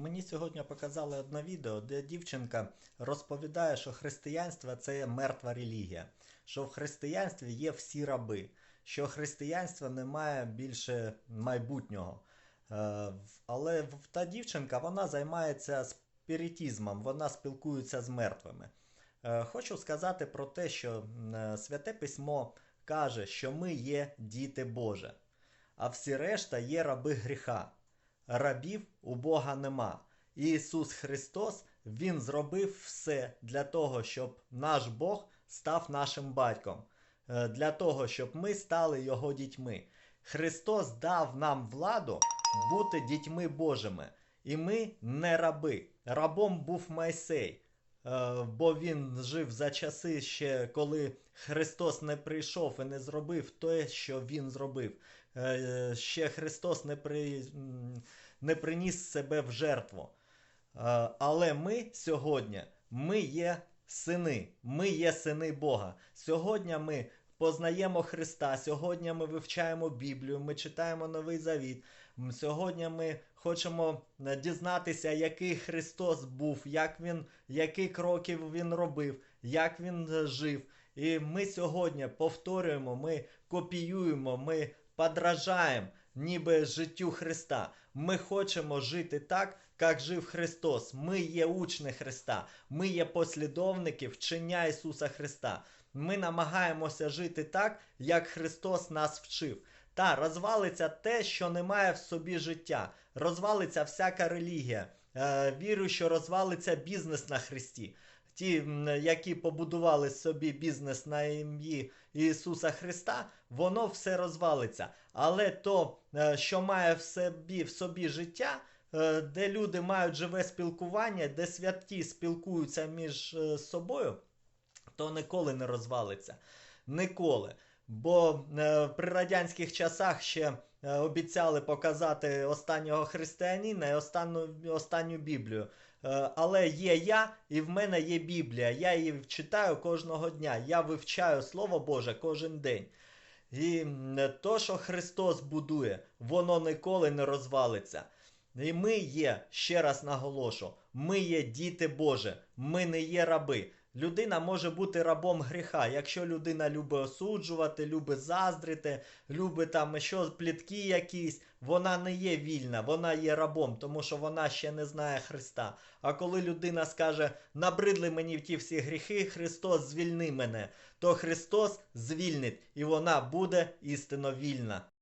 Мені сьогодні показали одне відео, де дівчинка розповідає, що християнство це мертва релігія, що в християнстві є всі раби, що християнство не має більше майбутнього. Е, Але та дівчинка вона займається спіритізмом, вона спілкується з мертвими. Е, Хочу сказати про те, що е, Святе Письмо каже, що ми є діти Боже, а всі решта є раби гріха рабів у Бога нема. Ісус Христос Він зробив все для того, щоб наш Бог став нашим батьком, е, для того, щоб ми стали Його дітьми. Христос дав нам владу бути дітьми Божими, і ми не раби. Рабом був Майсей. е, Бо він жив за часи ще, коли Христос не прийшов і не зробив те, що Він зробив. Е, Ще Христос не, при, м, не приніс себе в жертву. Е, Але ми сьогодні ми є сини, ми є сини Бога. Сьогодні ми познаємо Христа, сьогодні ми вивчаємо Біблію, ми читаємо Новий Завіт. Сьогодні ми хочемо е, дізнатися, який Христос був, як він, які кроки він робив, як він е, жив. І ми сьогодні повторюємо, ми копіюємо, ми подражаємо ніби життю Христа. Ми хочемо жити так, як жив Христос. Ми є учні Христа, ми є послідовники вчення Ісуса Христа. Ми намагаємося жити так, як Христос нас вчив. Та розвалиться те, що не має в собі життя. Розвалиться всяка релігія. Е, вірю, що розвалиться бізнес на Христі. Ті, які побудували собі бізнес на ім'ї Ісуса Христа, воно все розвалиться. Але то, е, що має в собі, в собі життя, е, де люди мають живе спілкування, де святі спілкуються між е, собою, то ніколи не розвалиться. Ніколи. Бо е, при радянських часах ще е, обіцяли показати останнього християнина і останню, останню Біблію. Е, але є я, і в мене є Біблія. Я її читаю кожного дня. Я вивчаю Слово Боже кожен день. І то, що Христос будує, воно ніколи не розвалиться. І ми є, ще раз наголошу, ми є діти Боже, ми не є раби. Людина може бути рабом гріха. Якщо людина любить осуджувати, любить заздрити, любить там що плітки якісь, вона не є вільна, вона є рабом, тому що вона ще не знає Христа. А коли людина скаже, набридли мені ті всі гріхи, Христос звільни мене, то Христос звільнить, і вона буде істинно вільна.